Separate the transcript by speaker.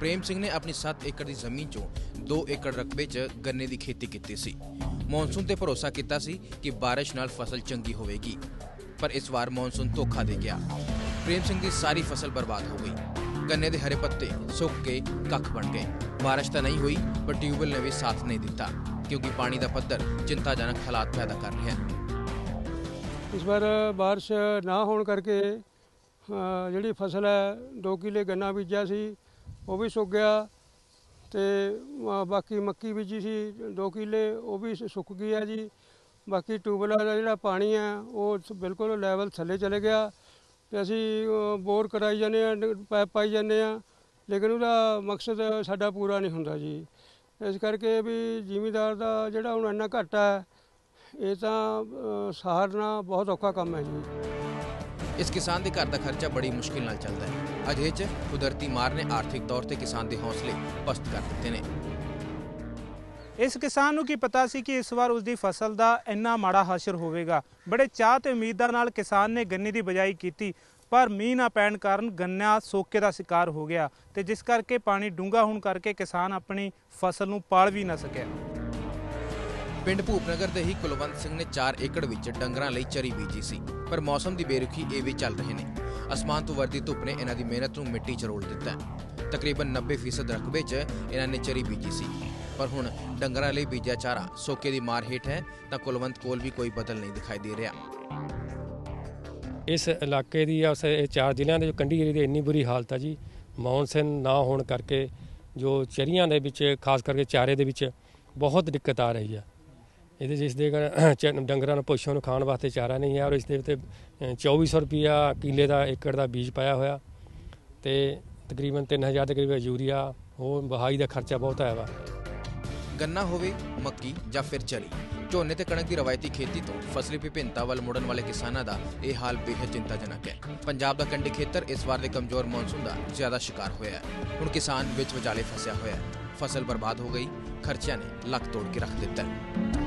Speaker 1: ਪ੍ਰੇਮ ਸਿੰਘ ਨੇ ਆਪਣੀ 7 ਏਕੜ ਦੀ ਜ਼ਮੀਨ 'ਚੋਂ 2 ਏਕੜ ਰਕਬੇ 'ਚ ਗੰਨੇ ਦੀ ਖੇਤੀ ਕੀਤੀ ਸੀ। ਮੌਨਸੂਨ ਤੇ ਭਰੋਸਾ ਕੀਤਾ ਸੀ ਕਿ ਬਾਰਿਸ਼ ਨਾਲ ਫਸਲ ਚੰਗੀ ਹੋਵੇਗੀ, ਪਰ ਇਸ ਵਾਰ ਮੌਨਸੂਨ ਧੋਖਾ ਦੇ ਗਿਆ। ਪ੍ਰੇਮ ਸਿੰਘ ਦੀ ਸਾਰੀ ਫਸਲ ਬਰਬਾਦ ਹੋ ਗਈ। ਗੰਨੇ ਦੇ ਹਰੇ ਪੱਤੇ ਸੁੱਕ ਕੇ ਕੱਖ ਬਣ ਗਏ। ਬਾਰਿਸ਼ ਤਾਂ ਨਹੀਂ ਹੋਈ, ਪਰ ਟਿਊਬਵੈੱਲ ਨੇ ਵੀ ਸਾਥ ਨਹੀਂ ਦਿੱਤਾ, ਕਿਉਂਕਿ ਪਾਣੀ ਦਾ ਪੱਧਰ ਚਿੰਤਾਜਨਕ ਹਾਲਾਤ ਪੈਦਾ ਕਰ ਰਿਹਾ ਹੈ।
Speaker 2: ਇਸ ਵਾਰ ਬਾਰਿਸ਼ ਨਾ ਹੋਣ ਕਰਕੇ ਜਿਹੜੀ ਫਸਲ ਹੈ 2 ਕਿਲੇ ਗੰਨਾ ਬੀਜਿਆ ਸੀ। ਉਹ ਵੀ ਸੁੱਕ ਗਿਆ ਤੇ ਬਾਕੀ ਮੱਕੀ ਬੀਜੀ ਸੀ 2 ਕਿੱਲੇ ਉਹ ਵੀ ਸੁੱਕ ਗਈ ਹੈ ਜੀ। ਬਾਕੀ ਟਿਊਬਵੈੱਲਾਂ ਦਾ ਜਿਹੜਾ ਪਾਣੀ ਹੈ ਉਹ ਬਿਲਕੁਲ ਲੈਵਲ ਥੱਲੇ ਚਲੇ ਗਿਆ ਤੇ ਅਸੀਂ ਬੋਰ ਕਰਾਈ ਜਾਂਦੇ ਆ ਪਾਈਪ ਪਾਈ ਜਾਂਦੇ ਆ ਲੇਕਿਨ ਉਹਦਾ ਮਕਸਦ ਸਾਡਾ ਪੂਰਾ ਨਹੀਂ ਹੁੰਦਾ ਜੀ। ਇਸ ਕਰਕੇ ਵੀ ਜ਼ਿਮੀਦਾਰ ਦਾ ਜਿਹੜਾ ਹੁਣ ਇੰਨਾ ਘਾਟਾ ਹੈ ਇਹ ਤਾਂ ਅ, ਸਹਾਰਨਾ ਬਹੁਤ ਔਖਾ ਕੰਮ ਹੈ ਜੀ।
Speaker 1: ਇਸ ਕਿਸਾਨ ਦੇ ਘਰ ਦਾ ਖਰਚਾ ਬੜੀ ਮੁਸ਼ਕਿਲ ਨਾਲ ਚੱਲਦਾ ਹੈ। ਅਜੇ 'ਚ ਕੁਦਰਤੀ ਮਾਰ ਨੇ ਆਰਥਿਕ ਤੌਰ ਤੇ ਕਿਸਾਨ ਦੇ ਹੌਸਲੇ ਪਸਤ ਕਰ ਦਿੱਤੇ ਨੇ।
Speaker 3: ਇਸ ਕਿਸਾਨ ਨੂੰ ਕੀ ਪਤਾ ਸੀ ਕਿ ਇਸ ਵਾਰ ਉਸ ਦੀ ਫਸਲ ਦਾ ਇੰਨਾ ਮਾੜਾ ਹਾਸ਼ਰ ਹੋਵੇਗਾ? ਬੜੇ ਚਾਹ ਤੇ ਉਮੀਦਾਂ ਨਾਲ ਕਿਸਾਨ ਨੇ ਗੰਨੇ ਦੀ ਬਜਾਈ ਕੀਤੀ, ਪਰ ਮੀਂਹ ਨਾ ਪੈਣ ਕਾਰਨ ਗੰਨਾ ਸੋਕੇ ਦਾ ਸ਼ਿਕਾਰ ਹੋ ਗਿਆ ਤੇ ਜਿਸ ਕਰਕੇ ਪਾਣੀ ਡੂੰਘਾ ਹੋਣ ਕਰਕੇ ਕਿਸਾਨ ਆਪਣੀ ਫਸਲ ਨੂੰ ਪਾਲ ਵੀ ਨਾ ਸਕਿਆ।
Speaker 1: ਪਿੰਡ ਭੂਪਨਗਰ ਦੇ ਹੀ ਕੁਲਵੰਤ ਸਿੰਘ ਨੇ 4 ਏਕੜ ਵਿੱਚ ਡੰਗਰਾਂ ਲਈ ਚਰੀ ਬੀਜੀ ਸੀ, ਪਰ ਮੌਸਮ ਦੀ ਬੇਰੁਖੀ ਇਹ ਵੀ ਚੱਲ ਰਹੇ ਨੇ। ਅਸਮਾਨ ਤੋਂ ਵਰਦੀ ਧੁੱਪ ਨੇ ਇਹਨਾਂ ਦੀ ਮਿਹਨਤ ਨੂੰ ਮਿੱਟੀ 'ਚ ਰੋਲ ਦਿੱਤਾ ਤਕਰੀਬਨ 90% ਰਕਬੇ 'ਚ ਇਹਨਾਂ ਨੇ ਚਰੀ ਬੀਜੀ ਸੀ। ਪਰ ਹੁਣ ਡੰਗਰਾਂ ਲਈ ਬੀਜਿਆ ਚਾਰਾ ਸੋਕੇ ਦੀ ਮਾਰ ਹੇਠ ਹੈ, ਤਾਂ ਕੁਲਵੰਤ ਕੋਲ ਵੀ ਕੋਈ ਬਦਲ ਨਹੀਂ ਦਿਖਾਈ ਦੇ ਰਿਹਾ।
Speaker 4: ਇਸ ਇਲਾਕੇ ਦੀ ਉਸ ਇਹ ਚਾਰ ਜ਼ਿਲ੍ਹਿਆਂ ਦੇ ਜੋ ਕੰਢੀ ਏਰੀਏ ਦੀ ਇੰਨੀ ਬੁਰੀ ਹਾਲਤ ਆ ਜੀ ਮੌਨਸੂਨ ਨਾ ਹੋਣ ਕਰਕੇ ਜੋ ਚਰੀਆਂ ਦੇ ਵਿੱਚ, ਖਾਸ ਕਰਕੇ ਚਾਰੇ ਦੇ ਵਿੱਚ ਬਹੁਤ ਦਿੱਕਤ ਆ ਰਹੀ ਆ। ਇਹਦੇ ਜਿਸ ਦੇ ਡੰਗਰਾਂ ਨੂੰ ਪਸ਼ੂਆਂ ਨੂੰ ਖਾਣ ਵਾਸਤੇ ਚਾਰਾ ਨਹੀਂ ਹੈ ਔਰ ਇਸ ਦੇ ਉੱਤੇ ਅ, 2400 ਰੁਪਿਆ ਕਿੱਲੇ ਦਾ ਏਕੜ ਦਾ ਬੀਜ ਪਾਇਆ ਹੋਇਆ ਤੇ ਤਕਰੀਬਨ 3000 ਦੇ ਕਰੀਬ ਯੂਰੀਆ ਉਹ ਬਹਾਈ ਦਾ ਖਰਚਾ ਬਹੁਤ ਆਇਆ ਵਾ।
Speaker 1: ਗੰਨਾ ਹੋਵੇ ਮੱਕੀ ਜਾਂ ਫਿਰ ਚਰੀ ਝੋਨੇ ਤੇ ਕਣਕ ਦੀ ਰਵਾਇਤੀ ਖੇਤੀ ਤੋਂ ਫਸਲੀ ਵਿਭਿੰਨਤਾ ਵੱਲ ਮੁੜਨ ਵਾਲੇ ਕਿਸਾਨਾਂ ਦਾ ਇਹ ਹਾਲ ਬੇਹੱਦ ਚਿੰਤਾਜਨਕ ਹੈ। ਪੰਜਾਬ ਦਾ ਕੰਢੀ ਖੇਤਰ ਇਸ ਵਾਰ ਦੇ ਕਮਜ਼ੋਰ ਮੌਨਸੂਨ ਦਾ ਜ਼ਿਆਦਾ ਸ਼ਿਕਾਰ ਹੋਇਆ ਹੈ। ਹੁਣ ਕਿਸਾਨ ਵਿੱਚ ਵਿਚਾਲੇ ਫਸਿਆ ਹੋਇਆ ਹੈ। ਫਸਲ ਬਰਬਾਦ ਹੋ ਗਈ ਖਰਚਿਆਂ ਨੇ ਲੱਕ ਤੋੜ ਕੇ ਰੱਖ ਦਿੱਤਾ ਹੈ।